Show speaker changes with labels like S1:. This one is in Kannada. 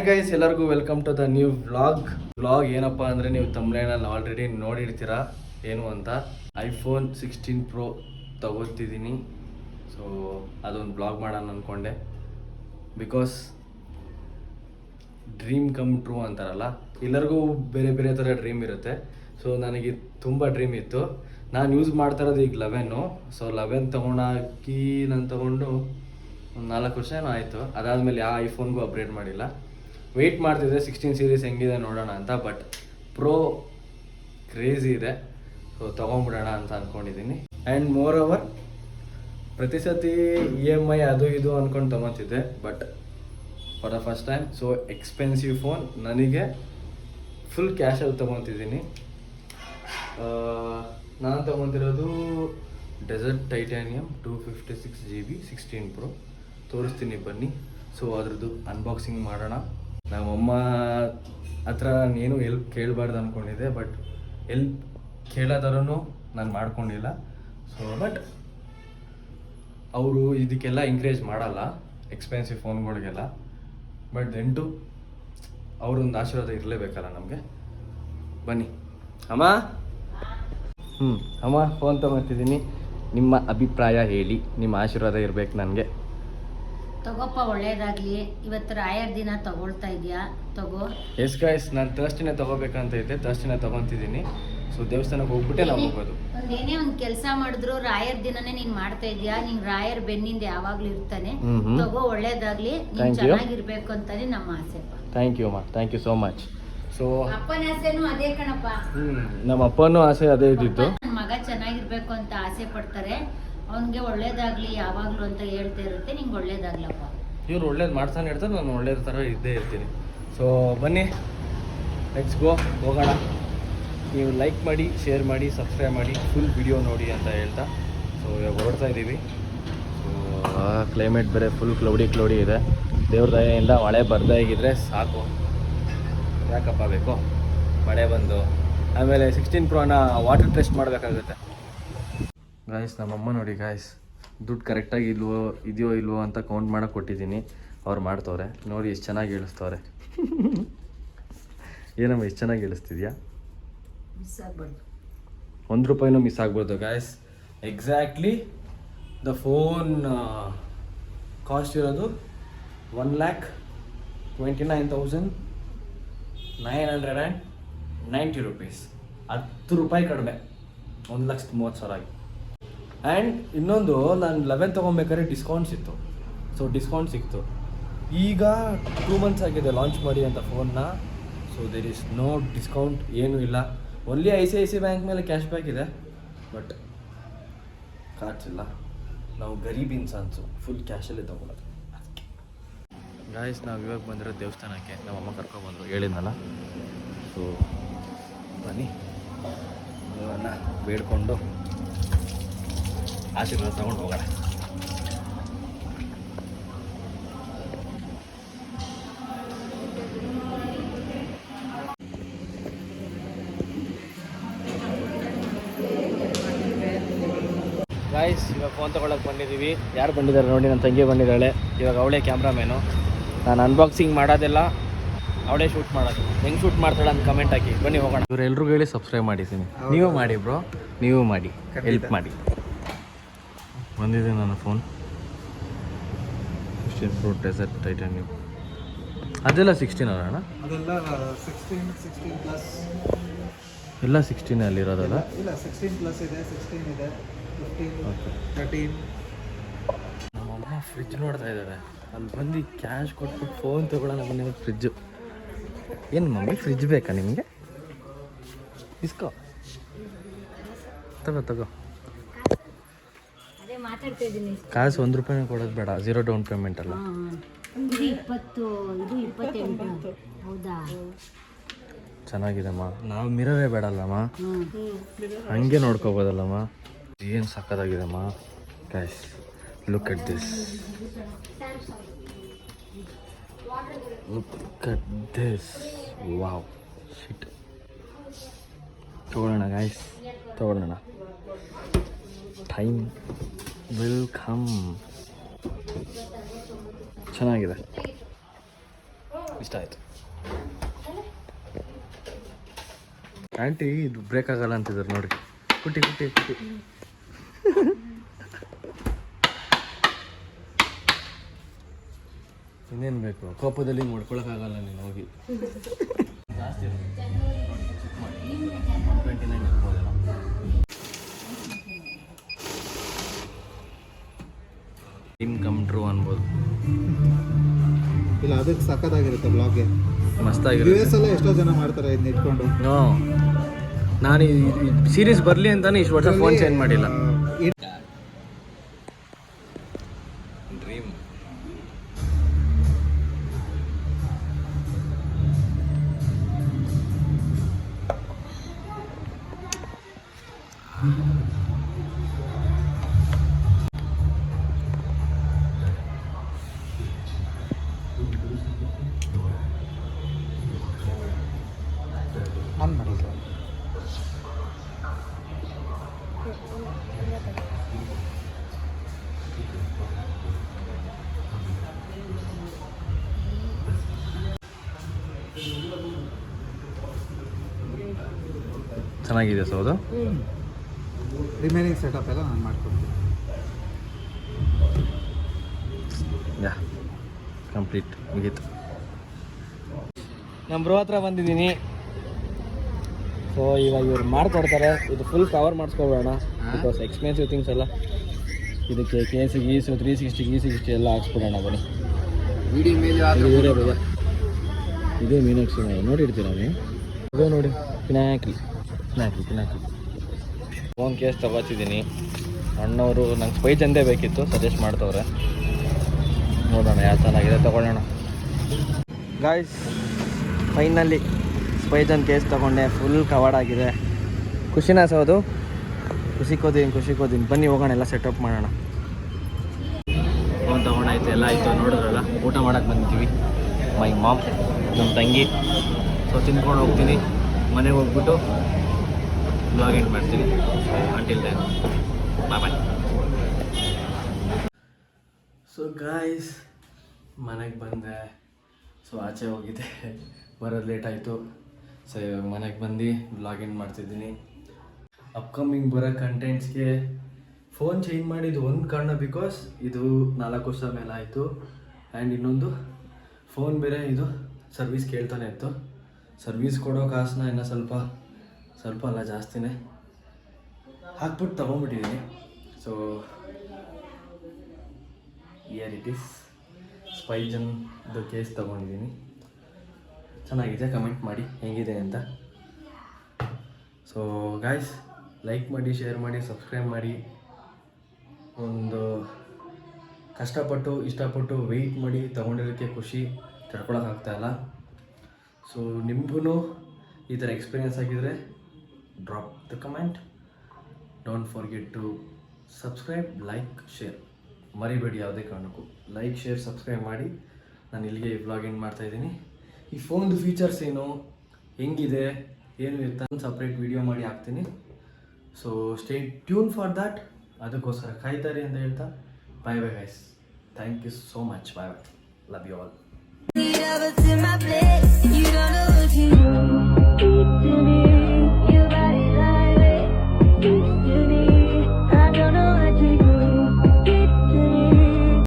S1: ಹಾಯ್ ಗೈಸ್ ಎಲ್ಲರಿಗೂ welcome to the new vlog vlog ಏನಪ್ಪ ಅಂದರೆ ನೀವು ತಮ್ಲೈನಲ್ಲಿ ಆಲ್ರೆಡಿ ನೋಡಿರ್ತೀರಾ? ಏನು ಅಂತ? ಐಫೋನ್ ಸಿಕ್ಸ್ಟೀನ್ ಪ್ರೋ ತಗೋತಿದ್ದೀನಿ ಸೊ ಅದೊಂದು ಬ್ಲಾಗ್ ಮಾಡೋಣ ಅಂದ್ಕೊಂಡೆ ಬಿಕಾಸ್ ಡ್ರೀಮ್ ಕಮ್ ಟ್ರೂ ಅಂತಾರಲ್ಲ? ಎಲ್ಲರಿಗೂ ಬೇರೆ ಬೇರೆ ಥರ ಡ್ರೀಮ್ ಇರುತ್ತೆ. ಸೊ ನನಗೆ ತುಂಬ ಡ್ರೀಮ್ ಇತ್ತು. ನಾನು ಯೂಸ್ ಮಾಡ್ತಾ ಇರೋದು ಈಗ ಲೆವೆನ್ನು ಸೊ ಲೆವೆನ್ ತೊಗೊಂಡಾಕಿ ನಾನು ತೊಗೊಂಡು ಒಂದು ನಾಲ್ಕು ವರ್ಷ ಏನೋ ಆಯಿತು. ಅದಾದಮೇಲೆ ಯಾವ ಐಫೋನ್ಗೂ ಅಪ್ಗ್ರೇಡ್ ಮಾಡಿಲ್ಲ. ವೆಯ್ಟ್ ಮಾಡ್ತಿದ್ದೆ ಸಿಕ್ಸ್ಟೀನ್ ಸೀರೀಸ್ ಹೆಂಗಿದೆ ನೋಡೋಣ ಅಂತ ಬಟ್ ಪ್ರೋ ಕ್ರೇಜಿ ಇದೆ. ಸೊ ತೊಗೊಂಬಿಡೋಣ ಅಂತ ಅಂದ್ಕೊಂಡಿದ್ದೀನಿ ಆ್ಯಂಡ್ ಮೋರ್ ಓವರ್ ಪ್ರತಿ ಸತಿ ಇ ಎಂ ಐ ಅದು ಇದು ಅಂದ್ಕೊಂಡು ತೊಗೊತಿದ್ದೆ but for the first time so expensive phone ನನಗೆ ಫುಲ್ ಕ್ಯಾಶಲ್ಲಿ ತೊಗೊತಿದ್ದೀನಿ. ನಾನು ತೊಗೊತಿರೋದು desert titanium two fifty six G B sixteen pro ತೋರಿಸ್ತೀನಿ ಬನ್ನಿ. ಸೊ ಅದ್ರದ್ದು ಅನ್ಬಾಕ್ಸಿಂಗ್ ಮಾಡೋಣ. ನಮ್ಮಮ್ಮ ಹತ್ರ ಏನು ಎಲ್ಪ್ ಕೇಳಬಾರ್ದು ಅಂದ್ಕೊಂಡಿದ್ದೆ ಬಟ್ ಎಲ್ಪ್ ಕೇಳೋದರೂ ನಾನು ಮಾಡ್ಕೊಂಡಿಲ್ಲ. ಸೊ ಬಟ್ ಅವರು ಇದಕ್ಕೆಲ್ಲ ಎಂಕರೇಜ್ ಮಾಡಲ್ಲ ಎಕ್ಸ್ಪೆನ್ಸಿವ್ ಫೋನ್ಗಳಿಗೆಲ್ಲ ಬಟ್ ದೆಂಟು ಅವರೊಂದು ಆಶೀರ್ವಾದ ಇರಲೇಬೇಕಲ್ಲ ನಮಗೆ. ಬನ್ನಿ. ಅಮ್ಮ? ಹ್ಞೂ ಅಮ್ಮ ಫೋನ್ ತೊಗೊತಿದ್ದೀನಿ. ನಿಮ್ಮ ಅಭಿಪ್ರಾಯ ಹೇಳಿ, ನಿಮ್ಮ ಆಶೀರ್ವಾದ ಇರಬೇಕು ನನಗೆ.
S2: ತಗೋಪ್ಪ ಒಳ್ಳೇದಾಗ್ಲಿ. ಇವತ್ತು ರಾಯರ್ ದಿನ ತಗೊಳ್ತಾ ಇದೀಯಾ? ತಗೋ.
S1: ಎಸ್ ಗೈಸ್ ನಾನು ತರ್ಸ್ಟಿನೇ ತಗೋಬೇಕಂತ ಇದ್ದೆ. ತರ್ಸ್ಟಿನೇ ತಗೊಂತಿದ್ದೀನಿ. ಸೊ ದೇವಸ್ಥಾನಕ್ಕೆ ಹೋಗ್ಬಿಟ್ಟೆ ನಾವು ಹೋಗೋದು.
S2: ಏನೇ ಒಂದು ಕೆಲಸ ಮಾಡಿದ್ರು ರಾಯರ್ ದಿನನೇ ನೀನ್ ಮಾಡ್ತಾ ಇದೀಯಾ? ನೀನು ರಾಯರ್ ಬೆನ್ನಿಂದ ಯಾವಾಗ್ಲೂ ಇರ್ತಾನೆ. ತಗೋ ಒಳ್ಳೇದಾಗ್ಲಿ. ನೀನ್
S1: Thank you.
S2: ಚೆನ್ನಾಗಿರ್ಬೇಕು ಅಂತಾನೆ ನಮ್ಮ ಆಸೆ.
S1: ಥ್ಯಾಂಕ್ ಯು ಅಮ್ಮ. Thank you so much so
S2: ಅಪ್ಪನ ಆಸೆನೂ ಅದೇ ಕಣಪ್ಪ.
S1: ನಮ್ಮ ಅಪ್ಪನೂ ಆಸೆ ಅದೇ ಇದ್ದಿತ್ತು
S2: ನನ್ ಮಗ ಚೆನ್ನಾಗಿರ್ಬೇಕು ಅಂತ ಆಸೆ ಪಡ್ತಾರೆ. ಅವನ್ಗೆ ಒಳ್ಳೇದಾಗ್ಲಿ ಯಾವಾಗ್ಲೂ ಅಂತ ಹೇಳ್ತಾ ಇರುತ್ತೆ ನಿಂಗೆ ಒಳ್ಳೇದಾಗ್ಲಪ್ಪ.
S1: ಇವ್ರು ಒಳ್ಳೇದು ಮಾಡ್ತಾನೆ ಇರ್ತಾರೆ ನಾನು ಒಳ್ಳೇದು ಥರ ಇದ್ದೇ ಇರ್ತೀನಿ. ಸೊ ಬನ್ನಿ ಲೆಟ್ಸ್ ಗೋ ಹೋಗೋಣ. ನೀವು ಲೈಕ್ ಮಾಡಿ ಶೇರ್ ಮಾಡಿ ಸಬ್ಸ್ಕ್ರೈಬ್ ಮಾಡಿ ಫುಲ್ ವಿಡಿಯೋ ನೋಡಿ ಅಂತ ಹೇಳ್ತಾ. ಸೊ ಇವಾಗ ಹೊರಡ್ತಾ ಇದ್ದೀವಿ ಸೊ ಕ್ಲೈಮೇಟ್ ಬೇರೆ ಫುಲ್ ಕ್ಲೌಡಿ ಕ್ಲೌಡಿ ಇದೆ. ದೇವ್ರ ದಯೆಯಿಂದ ಮಳೆ ಬರ್ದಾಗಿದ್ರೆ ಸಾಕು. ಯಾಕಪ್ಪ ಬೇಕು? ಮಳೆ ಬಂದು. ಆಮೇಲೆ ಸಿಕ್ಸ್ಟೀನ್ ಪ್ರೋನ ವಾಟರ್ ಟೆಸ್ಟ್ ಮಾಡಬೇಕಾಗುತ್ತೆ. ಗಾಯ್ಸ್ ನಮ್ಮಮ್ಮ ನೋಡಿ ಗಾಯ್ಸ್ ದುಡ್ಡು ಕರೆಕ್ಟಾಗಿ ಇಲ್ವೋ ಇದೆಯೋ ಇಲ್ವೋ ಅಂತ ಕೌಂಟ್ ಮಾಡೋಕೆ ಕೊಟ್ಟಿದ್ದೀನಿ. ಅವ್ರು ಮಾಡ್ತವ್ರೆ. ನೋಡಿ ಎಷ್ಟು ಚೆನ್ನಾಗಿ ಇಳಿಸ್ತವ್ರೆ ಏನಮ್ಮ ಎಷ್ಟು ಚೆನ್ನಾಗಿ ಇಳಿಸ್ತಿದ್ಯಾ ಒಂದು ರೂಪಾಯಿನೂ ಮಿಸ್ ಆಗ್ಬೋದು guys exactly the phone cost ಇರೋದು one lakh twenty nine thousand nine hundred and ninety rupees ಹತ್ತು ರೂಪಾಯಿ ಕಡಿಮೆ. ಒಂದು ಲಕ್ಷದ ಮೂವತ್ತು ಸಾವಿರ ಆಗಿ. ಆ್ಯಂಡ್ ಇನ್ನೊಂದು, ನಾನು ಲೆವೆನ್ ತೊಗೊಬೇಕಾದ್ರೆ ಡಿಸ್ಕೌಂಟ್ಸ್ ಇತ್ತು. ಸೊ ಡಿಸ್ಕೌಂಟ್ ಸಿಕ್ತು. ಈಗ ಟೂ ಮಂತ್ಸ್ ಆಗಿದೆ ಲಾಂಚ್ ಮಾಡಿ ಅಂತ ಫೋನ್ನ so there is no discount ಏನೂ ಇಲ್ಲ. Only I C I C bank ಮೇಲೆ ಕ್ಯಾಶ್ ಬ್ಯಾಕ್ ಇದೆ. ಬಟ್ ಕಾರ್ಡ್ಸ್ ಇಲ್ಲ. ನಾವು ಗರೀಬ್ ಇನ್ಸಾನ್ಸು ಫುಲ್ ಕ್ಯಾಶಲ್ಲೇ ತೊಗೊಳೋದು. ಗಾಯಸ್ ನಾವು ಇವಾಗ ಬಂದಿರೋ ದೇವಸ್ಥಾನಕ್ಕೆ ನಮ್ಮ ಅಮ್ಮ ಕರ್ಕೊಬಂದರು ಹೇಳಿದ್ನಲ್ಲ? ಸೊ ಬನ್ನಿ. ಬೇಡ್ಕೊಂಡು ಆಶೀರ್ವಾದ ತಗೊಂಡು ಹೋಗೋಣ. ಗಾಯ್ಸ್ ಇವಾಗ ಫೋನ್ ತೊಗೊಳಕ್ಕೆ ಬಂದಿದ್ದೀವಿ ಯಾರು ಬಂದಿದ್ದಾರೆ ನೋಡಿ ನನ್ನ ತಂಗಿ ಬಂದಿದ್ದಾಳೆ. ಇವಾಗ ಅವಳೇ ಕ್ಯಾಮ್ರಾಮೇನು ನಾನು ಅನ್ಬಾಕ್ಸಿಂಗ್ ಮಾಡೋದಿಲ್ಲ. ಅವಳೇ ಶೂಟ್ ಮಾಡೋದು. ಹೆಂಗೆ ಶೂಟ್ ಮಾಡ್ತಾಳೆ ಅಂತ ಕಮೆಂಟ್ ಹಾಕಿ. ಬನ್ನಿ ಹೋಗೋಣ. ಇವ್ರು ಎಲ್ರಿಗೂ ಹೇಳಿ ಸಬ್ಸ್ಕ್ರೈಬ್ ಮಾಡಿದ್ದೀನಿ. ನೀವು ಮಾಡಿ ಬ್ರೋ ನೀವು ಮಾಡಿ. ಹೆಲ್ಪ್ ಮಾಡಿ. ಬಂದಿದೆ ನನ್ನ phone sixteen pro desert titanium ಅದೆಲ್ಲ ಸಿಕ್ಸ್ಟೀನ್ ಅಲ್ಲ ಅಣ್ಣ?
S3: ಅದೆಲ್ಲ ಸಿಕ್ಸ್ಟೀನ್ ಸಿಕ್ಸ್ಟೀನ್ ಪ್ಲಸ್
S1: ಎಲ್ಲ ಸಿಕ್ಸ್ಟೀನ್ ಅಲ್ಲಿರೋದಲ್ಲ?
S3: ಇಲ್ಲ ಸಿಕ್ಸ್ಟೀನ್ ಪ್ಲಸ್ ಇದೆ ಸಿಕ್ಸ್ಟೀನ್ ಇದೆ ಫಿಫ್ಟೀನ್
S1: ಓಕೆ
S3: ತರ್ಟೀನ್
S1: ನಮ್ಮಮ್ಮ ಫ್ರಿಜ್ ನೋಡ್ತಾ ಇದ್ದಾರೆ. ಅಲ್ಲಿ ಬಂದು ಕ್ಯಾಶ್ ಕೊಟ್ಬಿಟ್ಟು ಫೋನ್ ತಗೊಳ್ಳೋಣ ನಿಮಗೆ ಫ್ರಿಜ್ಜು ಏನು ಮಮ್ಮಿ ಫ್ರಿಜ್ ಬೇಕಾ ನಿಮಗೆ? ಇಸ್ಕೋ. ತಗೋ ತಗೋ. ಕಾಸು ಒಂದು ರೂಪಾಯಿ ಕೊಡೋದು ಬೇಡ ಝೀರೋ ಡೌನ್ ಪೇಮೆಂಟ್ ಅಲ್ಲ.
S2: ಇದು ಇಪ್ಪತ್ತು ಇದು ಇಪ್ಪತ್ತೆಂಟು. ಹೌದಾ?
S1: ಚೆನ್ನಾಗಿದೆಮ್ಮ. ನಾವು ಮಿರರೇ ಬೇಡಲ್ಲಮ್ಮ. ಹಂಗೆ ನೋಡ್ಕೋಬೋದಲ್ಲಮ್ಮ. ಏನು ಸಕ್ಕತ್ತಾಗಿದೆಮ್ಮ cash look at this look at this wow shit ತಗೊಳ್ಳೋಣ ಗಾಯ್ಸ್ ತಗೊಳ್ಳೋಣ. ಟೈಮ್ ವಿಲ್ ಕಮ್ ಚೆನ್ನಾಗಿದೆ. ಇಷ್ಟ ಆಯ್ತು ಆಂಟಿ ಇದು ಬ್ರೇಕ್ ಆಗಲ್ಲ ಅಂತಿದ್ರು ನೋಡಿ. ಕುಟ್ಟಿ ಕುಟ್ಟಿ ಕುಟ್ಟಿ. ಇನ್ನೇನು ಬೇಕು? ಕೋಪದಲ್ಲಿ ಮಾಡ್ಕೊಳಕ್ಕಾಗಲ್ಲ ನೀನು ಹೋಗಿ. ಜಾಸ್ತಿ ಟ್ವೆಂಟಿ ನೈನ್ ಇರ್ಬೋದೇನೋ ಟ್ರೂ ಅನ್ಬೋದು.
S3: ಇಲ್ಲ ಅದಕ್ಕೆ ಸಖತ್ತಾಗಿರುತ್ತೆ ಬ್ಲಾಗ್ಗೆ ಯು
S1: ಮಸ್ತಾಗಿರುತ್ತೆ
S3: ಎಸ್ ಅಲ್ಲೇ ಎಷ್ಟೋ ಜನ ಮಾಡ್ತಾರೆ ಇದನ್ನ ಇಟ್ಕೊಂಡು.
S1: ಹ್ಞೂ ನಾನು ಸೀರೀಸ್ ಬರಲಿ ಅಂತಾನೆ ಇಷ್ಟು ವರ್ಷ ಫೋನ್ ಚೇಂಜ್ ಮಾಡಿಲ್ಲ. ಡ್ರೀಮ್ ಚೆನ್ನಾಗಿದೆ ಸೌದು
S3: ರಿಮೈನಿಂಗ್ ಸೆಟಪ್ ಎಲ್ಲ ನಾನು ಮಾಡ್ಕೊಡ್ತೀನಿ.
S1: ಯಾ ಕಂಪ್ಲೀಟ್ ಮುಗೀತು. ನಮ್ಮ ಬ್ರೋ ಹತ್ರ ಬಂದಿದ್ದೀನಿ. ಸೊ ಇವಾಗ ಇವ್ರು ಮಾಡ್ಕೊಡ್ತಾರೆ. ಇದು ಫುಲ್ ಕವರ್ ಮಾಡಿಸ್ಕೊಬೇಡ. ಬಿಕಾಸ್ ಎಕ್ಸ್ಪೆನ್ಸಿವ್ ಥಿಂಗ್ಸ್ ಎಲ್ಲ. ಇದಕ್ಕೆ ಕೆ ಸಿ ಗೀಸು ತ್ರೀ ಸಿಕ್ಸ್ಟಿ ಗಿ ಸಿಕ್ಸ್ಟಿ ಎಲ್ಲ ಹಾಕ್ಸ್ಬಿಡೋಣ ಬನ್ನಿ. ಇದು ಬೇರೆ ಇದೇ ಮೀನಾಕ್ಷಿ ನೋಡಿ ನೋಡಿರ್ತೀರ ನೀವು? ಅದೇ ನೋಡಿ. ಪಿನಾಕಿ ಪಿನಾಕಿ ಪಿನಾಕಿ ಫೋನ್ ಕೇಸ್ ತಗೋತಿದ್ದೀನಿ. ಅಣ್ಣವರು ನಂಗೆ ಸ್ಪೈ ಅಂದೇ ಬೇಕಿತ್ತು ಸಜೆಸ್ಟ್ ಮಾಡ್ತವ್ರೆ. ನೋಡೋಣ, ಯಾವ ಚೆನ್ನಾಗಿದೆ ತಗೊಳ್ಳೋಣ. ಗಾಯ್ಸ್ ಫೈನಲ್ಲಿ ಸ್ಪೈಜನ್ ಕೇಸ್ ತೊಗೊಂಡೆ ಫುಲ್ ಕವರ್ಡ್ ಆಗಿದೆ. ಖುಷಿನಾ ಸೌದು ಖುಷಿ ಕೋದೀನಿ ಖುಷಿ ಕೋದೀನಿ ಬನ್ನಿ, ಹೋಗೋಣ, ಎಲ್ಲ ಸೆಟಪ್ ಮಾಡೋಣ. ಫೋನ್ ತೊಗೊಂಡಾಯ್ತು, ಎಲ್ಲ ಆಯಿತು. ನೋಡಿದ್ರಲ್ಲ, ಊಟ ಮಾಡೋಕೆ ಬಂದಿದ್ದೀವಿ. ಮೈ ಮಾಮ್ ನಮ್ಮ ತಂಗಿ. ಸೊ ತಿನ್ಕೊಂಡು ಹೋಗ್ತೀನಿ. ಮನೆಗೆ ಹೋಗ್ಬಿಟ್ಟು ಬ್ಲಾಗ್ ಎಂಡ್ ಮಾಡ್ತೀನಿ. Until then bye bye so guys ಮನೆಗೆ ಬಂದೆ. ಸೊ ಆಚೆ ಹೋಗಿದ್ದೆ. ಬರೋದು ಲೇಟ್ ಆಯಿತು. ಸೊ ಮನೆಗೆ ಬಂದು ಲಾಗಿನ್ ಮಾಡ್ತಿದ್ದೀನಿ. ಅಪ್ಕಮಿಂಗ್ ಬರೋ ಕಂಟೆಂಟ್ಸ್ಗೆ ಫೋನ್ ಚೇಂಜ್ ಮಾಡಿದ್ದು ಒಂದು ಕಾರಣ ಬಿಕಾಸ್ ಇದು ನಾಲ್ಕು ವರ್ಷ ಮೇಲೆ ಆಯಿತು. ಆ್ಯಂಡ್ ಇನ್ನೊಂದು ಫೋನ್ ಬೇರೆ ಇದು ಸರ್ವಿಸ್ ಕೇಳ್ತಾನೆ ಇತ್ತು. ಸರ್ವಿಸ್ ಕೊಡೋ ಕಾಸನ್ನ ಇನ್ನೂ ಸ್ವಲ್ಪ ಸ್ವಲ್ಪ ಅಲ್ಲ ಜಾಸ್ತಿನೇ ಹಾಕ್ಬಿಟ್ಟು ತೊಗೊಂಬಿಟ್ಟಿದ್ದೀನಿ ಸೊ ಇಯರ್ ಇಟ್ ಇಸ್ ಸ್ಪೈಜನ್ದು ಕೇಸ್ ತೊಗೊಂಡಿದ್ದೀನಿ ಚೆನ್ನಾಗಿದೆ ಕಮೆಂಟ್ ಮಾಡಿ, ಹೆಂಗಿದೆ ಅಂತ. ಸೊ ಗಾಯ್ಸ್ ಲೈಕ್ ಮಾಡಿ ಶೇರ್ ಮಾಡಿ ಸಬ್ಸ್ಕ್ರೈಬ್ ಮಾಡಿ. ಒಂದು ಕಷ್ಟಪಟ್ಟು, ಇಷ್ಟಪಟ್ಟು ವೆಯ್ಟ್ ಮಾಡಿ, ತೊಗೊಂಡಿರೋಕ್ಕೆ ಖುಷಿ ಇಲ್ಲ. ಸೊ ನಿಮಗೂ ಈ ಥರ ಎಕ್ಸ್ಪೀರಿಯನ್ಸ್ ಆಗಿದ್ರೆ drop the comment Don't forget to subscribe like share ಮರಿಬೇಡಿ ಯಾವುದೇ ಕಾರಣಕ್ಕೂ. ಲೈಕ್ ಶೇರ್ ಸಬ್ಸ್ಕ್ರೈಬ್ ಮಾಡಿ. ನಾನು ಇಲ್ಲಿಗೆ ವ್ಲಾಗ್ ಎಂಡ್ ಮಾಡ್ತಾಯಿದ್ದೀನಿ ಈ ಫೋನ್ದು ಫೀಚರ್ಸ್ ಏನು? ಹೆಂಗಿದೆ? ಏನು ಇರ್ತಾ ಸಪ್ರೇಟ್ ವಿಡಿಯೋ ಮಾಡಿ ಹಾಕ್ತೀನಿ. So stay tuned for that ಅದಕ್ಕೋಸ್ಕರ ಕಾಯ್ತಾರೆ ಅಂತ ಹೇಳ್ತಾ. Bye bye guys thank you so much bye bye love you all